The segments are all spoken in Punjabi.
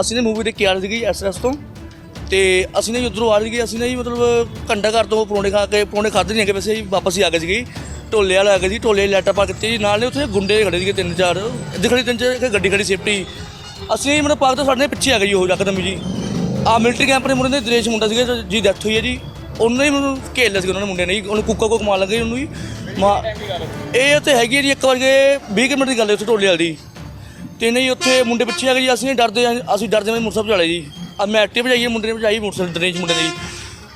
ਅਸੀਂ ਨੇ ਮੂਵੀ ਦੇ ਕੇ ਆ ਰਹੇ ਸੀਗੇ ਐਸਐਸ ਤੋਂ, ਤੇ ਅਸੀਂ ਨੇ ਉਧਰੋਂ ਆ ਰਹੇ ਸੀਗੇ, ਅਸੀਂ ਨੇ ਜੀ ਮਤਲਬ ਘੰਟਾ ਘਰ ਤੋਂ ਪਰੌਂਠੇ ਖਾ ਕੇ, ਪਰੌਂਠੇ ਖਾਦੇ ਨਹੀਂ ਹੈਗੇ, ਵੈਸੇ ਜੀ ਵਾਪਸ ਹੀ ਆ ਗਏ ਸੀਗੇ ਢੋਲੇ ਵਾਲਾ ਆ ਗਏ ਸੀ ਢੋਲੇ ਲੈਟਰ ਪਾ ਕੀਤੀ ਜੀ, ਨਾਲ ਨੇ ਉੱਥੇ ਗੁੰਡੇ ਖੜੇ ਸੀਗੇ ਤਿੰਨ ਚਾਰ ਇੱਥੇ ਤਿੰਨ ਚਾਰ ਇੱਕ ਗੱਡੀ ਖੜੀ ਸੇਫਟੀ ਅਸੀਂ ਜੀ ਮਤਲਬ ਪਾਕ ਤੋਂ ਸਾਡੇ ਪਿੱਛੇ ਆ ਗਏ ਜੀ ਉਹ ਯਕਦਮ ਜੀ। ਆ ਮਿਲਟਰੀ ਕੈਂਪ ਦੇ ਮੁੰਡੇ ਦੇ ਦਰੇਸ਼ ਮੁੰਡਾ ਸੀਗਾ ਜੀ ਡੈਥ ਹੋਈ ਹੈ ਜੀ। ਉਹਨੇ ਹੀ ਮੈਨੂੰ ਘੇਰ ਲਿਆ ਸੀ ਉਹਨਾਂ ਨੇ ਮੁੰਡੇ ਨੇ ਜੀ, ਉਹਨੂੰ ਕੁੱਕਾ ਕੋ ਮਾਰ ਲੱਗੇ ਉਹਨੂੰ ਜੀ। ਮਾ ਇਹ ਉੱਥੇ ਹੈਗੀ ਹੈ ਜੀ ਇੱਕ ਵਾਰ ਗਏ 20 ਮਿੰਟ ਦੀ ਗੱਲ ਹੈ ਉੱਥੇ ਢੋਲੇ ਵਾਲੀ। ਦੀ ਤੇ ਨਹੀਂ, ਉੱਥੇ ਮੁੰਡੇ ਪਿੱਛੇ ਆ ਗਏ ਜੀ, ਅਸੀਂ ਨਹੀਂ ਡਰਦੇ, ਅਸੀਂ ਡਰਦੇ ਮੈਂ ਮੋਟਰਸਾਈਕਲ ਚਲਾਏ ਜੀ। ਆ ਮੈਂ ਐਕਟਿਵ ਭਜਾਈਏ ਮੁੰਡੇ ਨੇ ਭਜਾਈ ਮੋਟਰਸਾਈਕਲ ਦਿਨੇਸ਼ ਮੁੰਡੇ ਨੇ ਜੀ।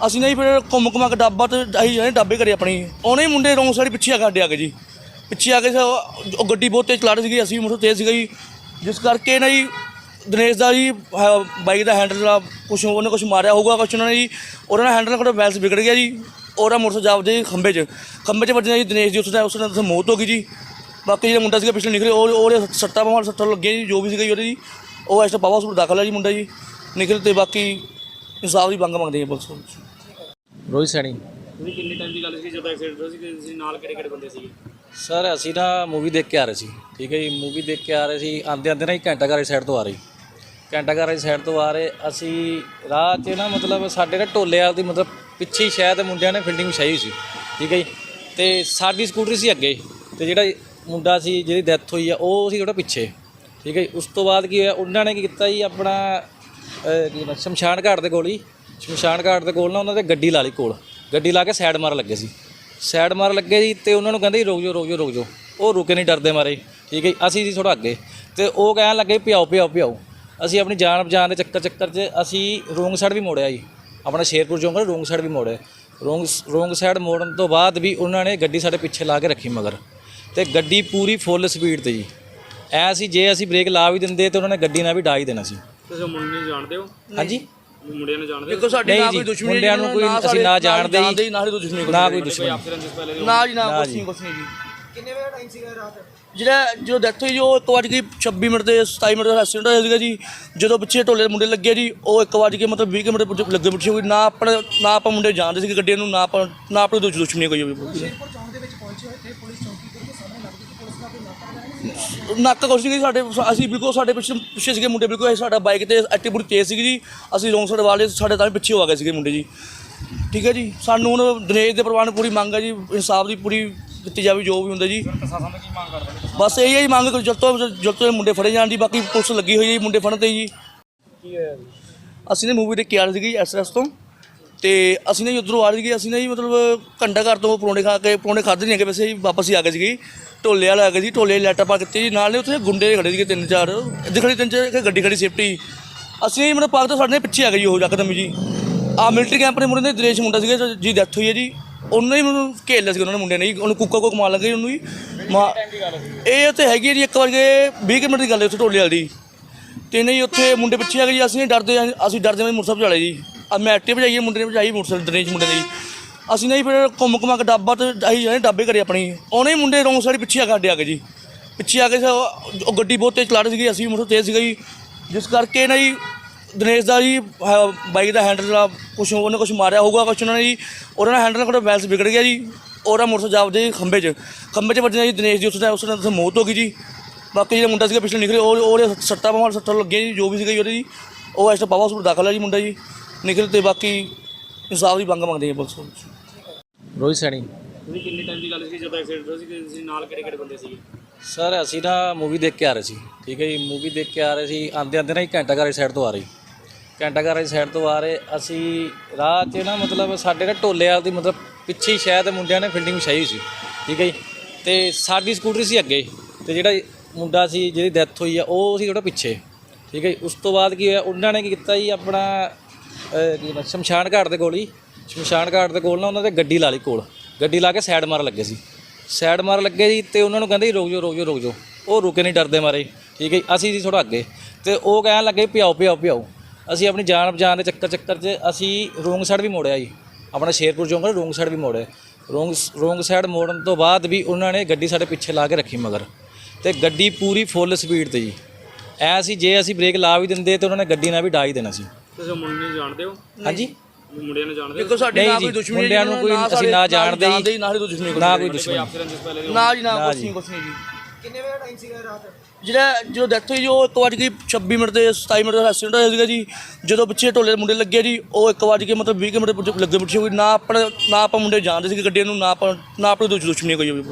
ਅਸੀਂ ਨਹੀਂ ਫਿਰ ਘੁੰਮ ਘੁਮਾ ਕੇ ਡੱਬਾ ਤੇ ਅਸੀਂ ਜਾਣੇ, ਡੱਬੇ ਕਰੇ ਆਪਣੀ। ਉਹਨੇ ਹੀ ਮੁੰਡੇ ਰੋਂਗ ਸਾਈਡ ਪਿੱਛੇ ਆ ਕੇ ਸਾਡੇ ਆ ਗਏ ਜੀ। ਪਿੱਛੇ ਆ ਕੇ ਸਾ- ਉਹ ਗੱਡੀ ਬਹੁਤ ਤੇਜ਼ ਚਲਾ ਰਹੀ ਸੀਗੀ, ਅਸੀਂ ਮੋਟਰ ਤੇਜ਼ ਸੀਗਾ ਜੀ। ਜਿਸ ਕਰਕੇ ਨਾ ਜੀ, ਦਿਨੇਸ਼ ਦਾ ਜੀ ਬਾਈਕ ਦਾ ਹੈਂਡਲ ਦਾ ਕੁਛ ਉਹਨੇ ਕੁਛ ਮਾਰਿਆ ਹੋਊਗਾ, ਕੁਛ ਉਹਨਾਂ ਨੇ ਜੀ, ਉਹਨਾਂ ਦਾ ਹੈਂਡਲ ਕੋਲ ਬੈਲੈਂਸ ਵਿਗੜ ਗਿਆ ਜੀ। ਉਹਦਾ ਮੋਟਰਸਾਈਕਲ ਜਾਵਦੇ ਜੀ ਖੰਭੇ 'ਚ। ਖੰਭੇ 'ਚ ਵੱਜਣਾ ਜੀ ਦਿਨੇਸ਼ ਦੀ, ਉਸ ਦਾ ਉਸ ਨਾਲ ਮੌਤ ਹੋ ਗਈ ਜੀ। ਬਾਕੀ ਜਿਹੜਾ ਮੁੰਡਾ ਸੀਗਾ ਪਿਛਲੇ ਨਿਕਲੇ ਉਹ ਉਹਦੇ ਸੱਟਾਂ ਬਾਹਾਂ ਸੱਟਾਂ ਲੱਗੀਆਂ ਜੀ ਜੋ ਵੀ ਸੀਗਾ ਜੀ ਉਹਦੇ ਜੀ। ਉਹ ਇਸ ਤੋਂ ਬਾਬਾ ਹਸਪਤਾਲ ਦਾਖਲ ਹੈ ਜੀ ਮੁੰਡਾ ਜੀ। ਨਿਕਲ ਤੇ ਬਾਕੀ ਇਨਸਾਫ ਦੀ ਮੰਗ ਮੰਗਦੇ ਆ ਪੁਲਿਸ ਰੋਹਿਤ ਸੈਣੀ। ਤੁਸੀਂ ਕਿੰਨੇ ਟਾਈਮ ਦੀ ਗੱਲ ਸੀ ਜਦੋਂ ਐਕਸੀਡੈਂਟ ਹੋਇਆ ਸੀ ਕਿ ਤੁਸੀਂ ਨਾਲ ਕਿਹੜੇ ਕਿਹੜੇ ਬੰਦੇ ਸੀਗੇ? ਸਰ ਅਸੀਂ ਨਾ ਮੂਵੀ ਦੇਖ ਕੇ ਆ ਰਹੇ ਸੀ। ਠੀਕ ਹੈ ਜੀ ਮੂਵੀ ਦੇਖ ਕੇ ਆ ਰਹੇ ਸੀ। ਆਂਦੇ ਆਂਦੇ ਨਾ ਹੀ ਘੰਟਾ ਘਰ ਸਾਈਡ ਤੋਂ ਆ ਰਹੀ। ਘੰਟਾ ਘਰ ਸਾਈਡ ਤੋਂ ਆ ਰਹੇ। ਅਸੀਂ ਰਾਹ 'ਚ ਨਾ ਮਤਲਬ ਸਾਡੇ ਨਾ ਢੋਲੇ ਵਾਲ ਦੀ ਮਤਲਬ ਪਿੱਛੇ ਸ਼ਾਇਦ ਮੁੰਡਿਆਂ ਨੇ ਫੀਲਡਿੰਗ ਵਿਛਾਈ ਹੋਈ ਸੀ। ਠੀਕ ਹੈ ਜੀ ਤੇ ਸਾਡੀ ਸਕੂਟਰੀ ਸੀ ਅੱਗੇ। ਤੇ ਜਿਹੜਾ ਮੁੰਡਾ ਸੀ ਜਿਹਦੀ ਡੈਥ ਹੋਈ ਆ ਉਹ ਸੀ ਥੋੜਾ ਪਿੱਛੇ। ਠੀਕ ਹੈ ਜੀ ਉਸ ਤੋਂ ਬਾਅਦ ਕੀ ਹੋਇਆ ਉਹਨਾਂ ਨੇ ਕੀ ਕੀਤਾ ਜੀ ਆਪਣਾ ਅਹ, ਕੀ ਨਾ ਸ਼ਮਸ਼ਾਨ ਘਾਟ ਦੇ ਕੋਲ ਹੀ ਸ਼ਮਸ਼ਾਨ ਘਾਟ ਦੇ ਕੋਲ ਨਾ ਉਹਨਾਂ ਦੇ ਗੱਡੀ ਲਾ ਲਈ ਕੋਲ। ਗੱਡੀ ਲਾ ਕੇ ਸਾਈਡ ਮਾਰ ਲੱਗੇ ਸੀ। ਸਾਈਡ ਮਾਰ ਲੱਗੇ ਜੀ ਤੇ ਉਹਨਾਂ ਨੂੰ ਕਹਿੰਦੇ ਜੀ ਰੁਕ ਜਾਓ ਰੁਕ ਜਾਓ ਰੁਕ ਜਾਓ। ਉਹ ਰੁਕੇ ਨਹੀਂ ਡਰਦੇ ਮਾਰੇ। ਠੀਕ ਹੈ ਜੀ। ਅਸੀਂ ਜੀ ਥੋੜਾ ਅੱਗੇ। ਤੇ ਉਹ ਕਹਿਣ ਲੱਗੇ ਪਿਆਓ ਪਿਆਓ ਪਿਆਓ ਅਸੀਂ ਆਪਣੀ ਜਾਨ ਬਚਾਉਣ ਦੇ ਚੱਕਰ ਚੱਕਰ 'ਚ ਅਸੀਂ ਰੋਂਗ ਸਾਈਡ ਵੀ ਮੋੜਿਆ ਜੀ। ਆਪਣਾ ਸ਼ੇਰਪੁਰ ਚੌਂਕ ਦਾ ਰੋਂਗ ਸਾਈਡ ਵੀ ਮੋੜਿਆ। ਰੋਂਗ ਰੋਂਗ ਸਾਈਡ ਮੋੜਨ ਤੋਂ ਬਾਅਦ ਵੀ ਉਹਨਾਂ ਨੇ ਗੱਡੀ ਸਾਡੇ ਪਿੱਛੇ ਲਾ ਕੇ ਰੱਖੀ ਮਗਰ। ਤੇ ਗੱਡੀ ਪੂਰੀ ਫੁੱਲ ਸਪੀਡ ਤੇ ਜੀ। ਐ ਸੀ ਜੇ ਅਸੀਂ ਬ੍ਰੇਕ ਲਾ ਵੀ ਦਿੰਦੇ ਤੇ ਉਹਨਾਂ ਨੇ ਗੱਡੀ ਨਾਲ ਵੀ ਡਾ ਹੀ ਦੇਣਾ ਸੀ। ਤੁਸੀਂ ਮੁੰਡੇ ਨੂੰ ਜਾਣਦੇ ਹੋ? ਹਾਂਜੀ। ਮੁੰਡਿਆਂ ਨੂੰ ਜਾਣਦੇ ਹੋ? ਦੇਖੋ ਸਾਡੀ ਨਾ ਜੀ, ਕੋਈ ਦੁਸ਼ਮਣੀ ਮੁੰਡਿਆਂ ਨੂੰ ਕੋਈ ਅਸੀਂ ਨਾ ਜਾਣਦੇ ਹੀ, ਨਾ ਹੀ ਕੋਈ ਦੁਸ਼ਮਣੀ ਨਾ ਕੋਈ ਦੁਸ਼ਮਣ। ਅਫਸਰਾਂ ਜਿਸ ਪਹਿਲੇ ਦੀ ਨਾ ਜੀ ਨਾ ਕੁਛ ਨਹੀਂ ਕੁਛ ਨਹੀਂ ਜੀ। ਕਿੰਨੇ ਵਜੇ ਟਾਈਮ ਸੀਗਾ ਰਾਤ? ਜਿਹੜਾ ਜੋ ਡੈਥ ਹੋਈ ਜੀ, ਉਹ 1 ਵਜੇ 26 ਮਿੰਟ ਤੇ 27 ਮਿੰਟ ਦਾ ਐਕਸੀਡੈਂਟ ਹੋਇਆ ਸੀਗਾ ਜੀ। ਜਦੋਂ ਪਿੱਛੇ ਢੋਲੇ ਦੇ ਮੁੰਡੇ ਲੱਗੇ ਜੀ ਉਹ 1 ਵਜੇ ਮਤਲਬ 20 ਕੁ ਮਿੰਟ ਪਿੱਛੇ ਲੱਗੇ ਪਿੱਛੇ ਹੋਈ ਨਾ ਆਪਣਾ ਨਾ ਆਪਾਂ ਮੁੰਡੇ ਜਾਣਦੇ ਸੀ ਗੱਡੀਆਂ ਨੂੰ ਨਾ ਆਪਾਂ ਨਾ ਆਪਣੀ ਦੁਸ਼- ਦੁਸ਼ਮਣੀ ਕੋਈ ਹੋਈ। ਨੱਕ ਕੁਛ ਨਹੀਂ ਸਾਡੇ ਅਸੀਂ ਬਿਲਕੁਲ ਸਾਡੇ ਪਿੱਛੇ ਪਿੱਛੇ ਸੀਗੇ ਮੁੰਡੇ ਬਿਲਕੁਲ ਸਾਡਾ ਬਾਈਕ ਤੇ ਐਕਟਿਵ ਬੜੀ ਤੇਜ਼ ਸੀਗੀ ਜੀ। ਅਸੀਂ ਰੋਂਗ ਸਾਈਡ ਵਾਲੇ ਸਾਡੇ ਤਾਂ ਵੀ ਪਿੱਛੇ ਹੋ ਗਏ ਸੀਗੇ ਮੁੰਡੇ ਜੀ। ਠੀਕ ਹੈ ਜੀ ਸਾਨੂੰ ਹੁਣ ਦਿਨੇਸ਼ ਦੇ ਪਰਿਵਾਰ ਨੂੰ ਪੂਰੀ ਮੰਗ ਹੈ ਜੀ ਇਨਸਾਫ ਦੀ ਪੂਰੀ ਦਿੱਤੀ ਜਾਵੇ ਜੋ ਵੀ ਹੁੰਦਾ ਜੀ। ਬਸ ਇਹ ਹੀ ਮੰਗ ਜਦ ਤੋਂ ਜਦ ਤੋਂ ਮੁੰਡੇ ਫੜੇ ਜਾਣ ਦੀ ਬਾਕੀ ਪੁਲਿਸ ਲੱਗੀ ਹੋਈ ਹੈ ਜੀ ਮੁੰਡੇ ਫੜਨ ਤੇ ਜੀ। ਅਸੀਂ ਨੇ ਮੂਵੀ ਦੇਖ ਕੇ ਆ ਰਹੇ ਸੀਗੇ ਐਸਐਸ ਤੋਂ। ਤੇ ਅਸੀਂ ਨੇ ਉਧਰੋਂ ਆ ਰਹੇ ਸੀਗੇ ਅਸੀਂ ਨੇ ਜੀ ਮਤਲਬ ਘੰਟਾ ਘਰ ਤੋਂ ਪਰੌਂਠੇ ਖਾ ਕੇ ਪਰੌਂਠੇ ਖਾਦੇ ਨਹੀਂ ਹੈਗੇ ਵੈਸੇ ਵਾਪਸ ਹੀ ਆ ਗਏ ਸੀਗੇ ਢੋਲੇ ਵਾਲਾ ਆ ਗਏ ਸੀ ਢੋਲੇ ਲੈਟਾ ਪਾ ਕੀਤੀ ਜੀ। ਨਾਲ ਨੇ ਉੱਥੇ ਗੁੰਡੇ ਖੜੇ ਸੀਗੇ, ਤਿੰਨ ਚਾਰ। ਇੱਥੇ ਖੜੀ ਤਿੰਨ ਚਾਰ, ਇੱਕ ਗੱਡੀ ਖੜੀ ਸੇਫਟੀ ਅਸੀਂ ਮਤਲਬ ਪਾਕ ਤੋਂ ਸਾਡੇ ਪਿੱਛੇ ਆ ਗਏ ਜੀ ਉਹ ਯਕਦਮ ਜੀ। ਆ ਮਿਲਟਰੀ ਕੈਂਪ ਦੇ ਮੁੰਡੇ ਦੇ ਦਿਨੇਸ਼ ਮੁੰਡਾ ਸੀਗਾ, ਜੀ ਡੈਥ ਹੋਈ ਹੈ ਜੀ। ਉਹਨੇ ਹੀ ਮੈਨੂੰ ਘੇਰ ਲਿਆ ਸੀ ਉਹਨਾਂ ਨੇ ਮੁੰਡੇ ਨੇ ਜੀ। ਉਹਨੂੰ ਕੁੱਕਾ ਕੋ ਮਾਰ ਲੱਗੇ ਉਹਨੂੰ ਜੀ ਮਾ ਇਹ ਉੱਥੇ ਹੈਗੀ ਹੈ ਜੀ, ਇੱਕ ਵਾਰ ਗਏ 20 ਕੁ ਮਿੰਟ ਦੀ ਗੱਲ ਹੈ ਉੱਥੇ ਢੋਲੇ ਵਾਲੀ ਦੀ। ਤੇ ਨਹੀਂ, ਉੱਥੇ ਮੁੰਡੇ ਪਿੱਛੇ ਆ ਗਏ ਜੀ। ਅਸੀਂ ਨਹੀਂ ਡਰਦੇ ਅਸੀਂ ਡਰਦੇ ਮੋਟਰਸਾਈਕਲ ਚਲਾਏ ਜੀ। ਆ ਮੈਂ ਐਕਟਿਵ ਭਜਾਈਏ ਮੁੰਡੇ ਨੇ ਭਜਾਈ ਮੋਟਰਸਾਈਕਲ, ਦਰੇਸ਼ ਮੁੰਡੇ ਨੇ ਜੀ। ਅਸੀਂ ਨਹੀਂ ਫਿਰ ਘੁੰਮ ਘੁਮਾ ਕੇ ਡੱਬਾ ਤੇ ਅਸੀਂ ਜਾਣੇ ਡੱਬੇ ਕਰੇ ਆਪਣੀ। ਉਹਨੇ ਹੀ ਮੁੰਡੇ ਰੋਂਗ ਸਾਈਡ ਪਿੱਛੇ ਆ ਕੇ ਸਾਡੇ ਆ ਗਏ ਜੀ। ਪਿੱਛੇ ਆ ਕੇ ਸਾ- ਉਹ ਗੱਡੀ ਬਹੁਤ ਤੇਜ਼ ਚਲਾ ਰਹੀ ਸੀਗੀ, ਅਸੀਂ ਮੋਟਰ ਤੇਜ਼ ਸੀਗਾ ਜੀ। ਜਿਸ ਕਰਕੇ ਨਾ ਜੀ ਦਿਨੇਸ਼ ਦਾ ਜੀ ਬਾਈਕ ਦਾ ਹੈਂਡਲ ਦਾ ਕੁਛ ਉਹਨੇ ਕੁਛ ਮਾਰਿਆ ਹੋਊਗਾ, ਕੁਛ ਉਹਨਾਂ ਨੇ ਜੀ ਉਹਨਾਂ ਦਾ ਹੈਂਡਲ ਕੋਲ ਬੈਲੈਂਸ ਵਿਗੜ ਗਿਆ ਜੀ। ਉਹਦਾ ਮੋਟਰਸਾਈਕਲ ਜਾਵਦੇ ਜੀ ਖੰਭੇ 'ਚ। ਖੰਭੇ 'ਚ ਵੱਜਣਾ ਜੀ ਦਿਨੇਸ਼ ਦੀ ਉਸ ਦਾ ਉਸ ਨਾਲ ਉੱਥੇ ਮੌਤ ਹੋ ਗਈ ਜੀ। ਬਾਕੀ ਜਿਹੜਾ ਮੁੰਡਾ ਸੀਗਾ ਪਿਛਲੇ ਨਿਕਲੇ, ਉਹ ਉਹਦੇ ਸੱਟਾਂ ਬਾਹਾਂ ਸੱਟਾਂ ਲੱਗੀਆਂ ਜੀ, ਜੋ ਵੀ ਸੀਗਾ ਜੀ ਉਹਦੇ ਜੀ। ਉਹ ਇਸ ਤੋਂ ਬਾਬਾ ਹਸਪਤਾਲ ਦਾਖਲ ਹੈ ਜੀ ਮੁੰਡਾ ਜੀ। ਨਿਕਲ ਤੇ ਬਾਕੀ ਇਨਸਾਫ ਦੀ ਮੰਗ ਮੰਗਦੇ ਆ ਪੁਲਿਸ ਰੋਹਿਤ ਸੈਣੀ। ਤੁਸੀਂ ਕਿੰਨੇ ਟਾਈਮ ਦੀ ਗੱਲ ਸੀ ਜਦੋਂ ਐਕਸੀਡੈਂਟ ਹੋਇਆ ਸੀ ਕਿ ਤੁਸੀਂ ਨਾਲ ਕਿਹੜੇ ਕਿਹੜੇ ਬੰਦੇ ਸੀਗੇ? ਸਰ ਅਸੀਂ ਨਾ ਮੂਵੀ ਦੇਖ ਕੇ ਆ ਰਹੇ ਸੀ ਠੀਕ ਹੈ ਜੀ? ਮੂਵੀ ਦੇਖ ਕੇ ਆ ਰਹੇ ਸੀ ਆਂਦੇ ਆਂਦੇ ਨਾ ਹੀ ਘੰਟਾ ਘਰ ਸਾਈਡ ਤੋਂ ਆ ਰਹੀ ਘੰਟਾ ਘਰ ਸਾਈਡ ਤੋਂ ਆ ਰਹੇ ਅਸੀਂ ਰਾਹ 'ਚ ਨਾ ਮਤਲਬ ਸਾਡੇ ਨਾ ਢੋਲੇ ਵਾਲ ਦੀ ਮਤਲਬ ਪਿੱਛੇ ਸ਼ਾਇਦ ਮੁੰਡਿਆਂ ਨੇ ਫੀਲਡਿੰਗ ਵਿਛਾਈ ਹੋਈ ਸੀ ਠੀਕ ਹੈ ਜੀ? ਤੇ ਸਾਡੀ ਸਕੂਟਰੀ ਸੀ ਅੱਗੇ ਤੇ ਜਿਹੜਾ ਮੁੰਡਾ ਸੀ ਜਿਹਦੀ ਡੈਥ ਹੋਈ ਆ ਉਹ ਸੀ ਥੋੜਾ ਪਿੱਛੇ ਠੀਕ ਹੈ ਜੀ? ਉਸ ਤੋਂ ਬਾਅਦ ਕੀ ਹੋਇਆ ਉਹਨਾਂ ਨੇ ਕੀ ਕੀਤਾ ਜੀ ਆਪਣਾ ਸ਼ਮਸ਼ਾਨ ਘਾਟ ਦੇ ਕੋਲ ਹੀ ਸ਼ਮਸ਼ਾਨ ਘਾਟ ਦੇ ਕੋਲ ਨਾ ਉਹਨਾਂ ਦੇ ਗੱਡੀ ਲਾ ਲਈ ਕੋਲ। ਗੱਡੀ ਲਾ ਕੇ ਸਾਈਡ ਮਾਰ ਲੱਗੇ ਸੀ। ਸਾਈਡ ਮਾਰ ਲੱਗੇ ਜੀ ਤੇ ਉਹਨਾਂ ਨੂੰ ਕਹਿੰਦੇ ਜੀ ਰੁਕ ਜਾਓ ਰੁਕ ਜਾਓ ਰੁਕ ਜਾਓ। ਉਹ ਰੁਕੇ ਨਹੀਂ ਡਰਦੇ ਮਾਰੇ ਠੀਕ ਹੈ ਜੀ। ਅਸੀਂ ਸੀ ਥੋੜਾ ਅੱਗੇ। ਤੇ ਉਹ ਕਹਿਣ ਲੱਗੇ ਪਿਆਓ ਪਿਆਓ ਪਿਆਓ ਅਸੀਂ ਆਪਣੀ ਜਾਨ ਬਚਾਉਣ ਦੇ ਚੱਕਰ ਚੱਕਰ 'ਚ ਅਸੀਂ ਰੋਂਗ ਸਾਈਡ ਵੀ ਮੋੜਿਆ ਜੀ। ਆਪਣਾ ਸ਼ੇਰਪੁਰ ਚੌਂਕ ਦਾ ਰੋਂਗ ਸਾਈਡ ਵੀ ਮੋੜਿਆ। ਰੋਂਗ ਰੋਂਗ ਸਾਈਡ ਮੋੜਨ ਤੋਂ ਬਾਅਦ ਵੀ ਉਹਨਾਂ ਨੇ ਗੱਡੀ ਸਾਡੇ ਪਿੱਛੇ ਲਾ ਕੇ ਰੱਖੀ ਮਗਰ। ਤੇ ਗੱਡੀ ਪੂਰੀ ਫੁੱਲ ਸਪੀਡ ਤੇ ਜੀ। ਐ ਸੀ ਜੇ ਅਸੀਂ ਬ੍ਰੇਕ ਲਾ ਵੀ ਦਿੰਦੇ ਤੇ ਉਹਨਾਂ ਨੇ ਗੱਡੀ ਨਾਲ ਵੀ ਡਾ ਹੀ ਦੇਣਾ ਸੀ। ਤੁਸੀਂ ਮੁੰਡੇ ਜਾਣਦੇ ਹੋ? ਹਾਂਜੀ। ਮੁੰਡਿਆਂ ਨੂੰ ਜਾਣਦੇ ਹੋ? ਦੇਖੋ ਸਾਡੀ ਨਹੀਂ ਨਾ ਜੀ, ਕੋਈ ਦੁਸ਼ਮਣੀ ਮੁੰਡਿਆਂ ਨੂੰ ਕੋਈ ਅਸੀਂ ਨਾ ਜਾਣਦੇ ਹੀ, ਨਾ ਦੁਸ਼ਮਣੀ ਨਾ ਕੋਈ ਦੁਸ਼ਮਣ ਦੀ ਨਾ ਜੀ ਨਾ ਕੁਛ। ਨਹੀਂ ਕੁਛ ਨਹੀਂ ਜੀ। ਕਿੰਨੇ ਵਜੇ ਟਾਈਮ ਸੀਗਾ ਰਾਤ? ਜਿਹੜਾ ਜਦੋਂ ਡੈਥ ਹੋਈ ਜੀ ਉਹ 1 ਵਜੇ 26 ਮਿੰਟ ਤੇ 27 ਮਿੰਟ ਦਾ ਐਕਸੀਡੈਂਟ ਹੋਇਆ ਸੀਗਾ ਜੀ। ਜਦੋਂ ਪਿੱਛੇ ਢੋਲੇ ਦੇ ਮੁੰਡੇ ਲੱਗੇ ਜੀ ਉਹ 1 ਵਜੇ ਮਤਲਬ 20 ਕੁ ਮਿੰਟ ਪਿੱਛੇ ਲੱਗੇ ਪਿੱਛੇ ਕੋਈ ਨਾ ਆਪਣਾ ਨਾ ਆਪਾਂ ਮੁੰਡੇ ਜਾਣਦੇ ਸੀ ਗੱਡੀਆਂ ਨੂੰ ਨਾ ਆਪਾਂ ਨਾ ਆਪਣੀ ਦੁਸ਼- ਦੁਸ਼ਮਣੀ ਕੋਈ ਹੋਈ।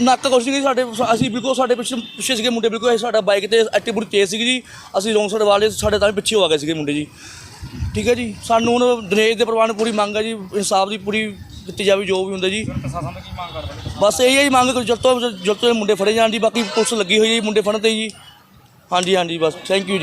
ਨੱਕ ਕੁਛ ਨਹੀਂ ਸਾਡੇ ਅਸੀਂ ਬਿਲਕੁਲ ਸਾਡੇ ਪਿੱਛੇ ਪਿੱਛੇ ਸੀਗੇ ਮੁੰਡੇ, ਬਿਲਕੁਲ ਅਸੀਂ ਸਾਡਾ ਬਾਈਕ ਤੇ ਐਕਟਿਵ ਬੜੀ ਤੇਜ਼ ਸੀਗੀ ਜੀ। ਅਸੀਂ ਰੋਂਗ ਸਾਈਡ ਵਾਲੇ, ਸਾਡੇ ਤਾਂ ਪਿੱਛੇ ਹੋ ਗਏ ਸੀਗੇ ਮੁੰਡੇ ਜੀ। ਠੀਕ ਹੈ ਜੀ, ਸਾਨੂੰ ਹੁਣ ਦਿਨੇਸ਼ ਦੇ ਪ੍ਰਵਾਨ ਪੂਰੀ ਮੰਗ ਹੈ ਜੀ, ਇਨਸਾਫ ਦੀ ਪੂਰੀ ਦਿੱਤੀ ਜਾਵੇ, ਜੋ ਵੀ ਹੁੰਦਾ ਜੀ। ਪ੍ਰਸ਼ਾਸਨ ਤੋਂ ਕੀ ਮੰਗ ਬਸ ਇਹ ਹੀ ਮੰਗ ਕਰੋ ਜਦ ਤੋਂ ਜਦ ਤੋਂ ਮੁੰਡੇ ਫੜੇ ਜਾਣ ਦੀ, ਬਾਕੀ ਪੁਲਿਸ ਲੱਗੀ ਹੋਈ ਹੈ ਜੀ ਮੁੰਡੇ ਫੜਨ ਤੇ ਜੀ। ਹਾਂਜੀ ਹਾਂਜੀ, ਬਸ ਥੈਂਕ ਯੂ ਜੀ।